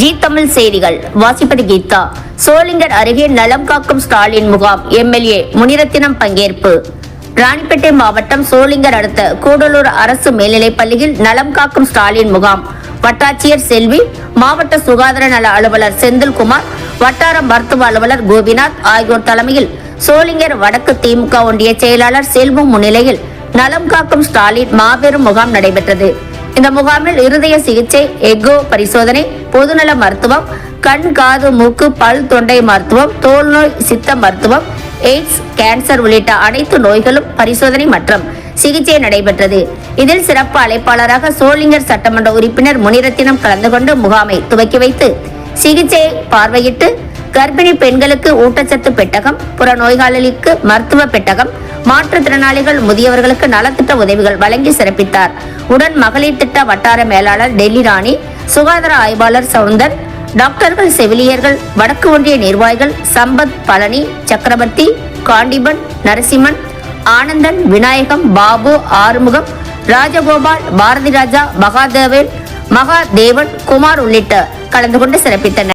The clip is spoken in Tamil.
ஜி தமிழ் செய்திகள் வாசிப்பது கீதா. சோளிங்கர் அருகே நலம் காக்கும் ஸ்டாலின் முகாம் எம்எல்ஏ முனிரத்தினம் பங்கேற்பு. ராணிப்பேட்டை மாவட்டம் சோளிங்கர் அடுத்த கூடலூர் அரசு மேல்நிலைப் பள்ளியில் நலம் காக்கும் ஸ்டாலின் முகாம். வட்டாட்சியர் செல்வி மாவட்ட சுகாதார நல அலுவலர் செந்தில்குமார் வட்டார மருத்துவ அலுவலர் கோபிநாத் ஆகியோர் தலைமையில் சோளிங்கர் வடக்கு திமுக ஒன்றிய செயலாளர் செல்வம் முன்னிலையில் நலம் காக்கும் ஸ்டாலின் மாபெரும் முகாம் நடைபெற்றது. இந்த முகாமில் இருதய சிகிச்சை எக்கோ பரிசோதனை பொதுநல மருத்துவம் கண் காது மூக்கு பல் தொண்டை மருத்துவம் தோல்நோய் சித்த மருத்துவம் எய்ட்ஸ் கேன்சர் உள்ளிட்ட அனைத்து நோய்களும் பரிசோதனை மற்றும் சிகிச்சை நடைபெற்றது. இதில் சிறப்பு அழைப்பாளராக சோளிங்கர் சட்டமன்ற உறுப்பினர் முனிரத்தினம் கலந்து கொண்டு முகாமை துவக்கி வைத்து சிகிச்சையை பார்வையிட்டு கர்ப்பிணி பெண்களுக்கு ஊட்டச்சத்து பெட்டகம் புற நோயாளிகளுக்கு மருத்துவ பெட்டகம் மாற்றுத்திறனாளிகள் முதியவர்களுக்கு நலத்திட்ட உதவிகள் வழங்கி சிறப்பித்தார். உடன் மகளிர் திட்ட வட்டார மேலாளர் டெல்லி ராணி சுகாதார ஆய்வாளர் சவுந்தர் டாக்டர்கள் செவிலியர்கள் வடக்கு ஒன்றிய நிர்வாகிகள் சம்பத் பழனி சக்கரவர்த்தி காண்டிபன் நரசிம்மன் ஆனந்தன் விநாயகம் பாபு ஆறுமுகம் ராஜகோபால் பாரதி ராஜா மகாதேவன் மகாதேவன் குமார் உள்ளிட்ட கலந்து கொண்டு சிறப்பித்தனர்.